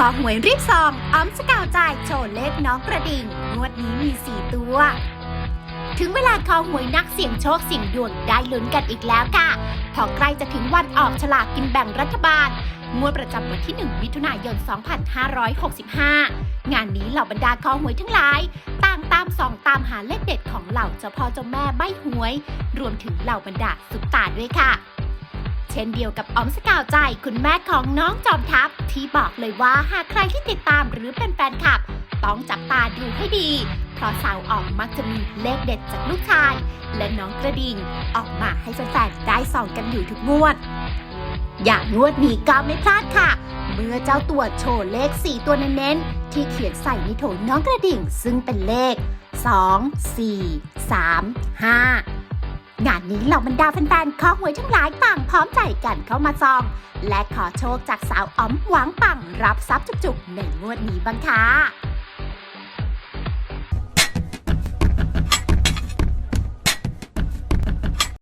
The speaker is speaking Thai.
ขอหวยรีบซองอ้อมสกาวจ่ายโชว์เลขน้องกระดิ่ง งวดนี้มี 4 ตัว ถึงเวลาคอหวยนักเสี่ยงโชคเสี่ยงดวงได้ลุ้นกันอีกแล้วค่ะ พอใกล้จะถึงวันออกฉลากกินแบ่งรัฐบาล งวดประจำวันที่ 1 มิถุนายน 2565 งานนี้เหล่าบรรดาคอหวยทั้งหลาย ต่างตามส่องตามหาเลขเด็ดของเหล่าเจ้าพ่อเจ้าแม่ใบหวย รวมถึงเหล่าบรรดาสุปตาด้วยค่ะ ช่นเดียวกับออมสกาวใจคุณแม่ของน้องจอมทัพ ที่บอกเลยว่าหากใครที่ติดตามหรือเป็นแฟนคลับ ต้องจับตาดูให้ดี เพราะสาวออมมักจะมีเลขเด็ดจากลูกชาย และน้องกระดิ่งออกมาให้แฟนๆได้ส่องกันอยู่ทุกงวด อย่างงวดนี้ก็ไม่พลาดค่ะ เมื่อเจ้าตัวโชว์เลข 4 ตัวเน้นๆที่เขียนใส่ในโถน้องกระดิ่งซึ่งเป็นเลข 2 4 3 5 งานนี้เหล่าบรรดาแฟนๆคอหวยทั้งหลายต่างพร้อมใจกันเข้ามาซอง และขอโชคจากสาวอ๋อมหวังปังรับทรัพย์จุกๆในงวดนี้บ้างค่ะ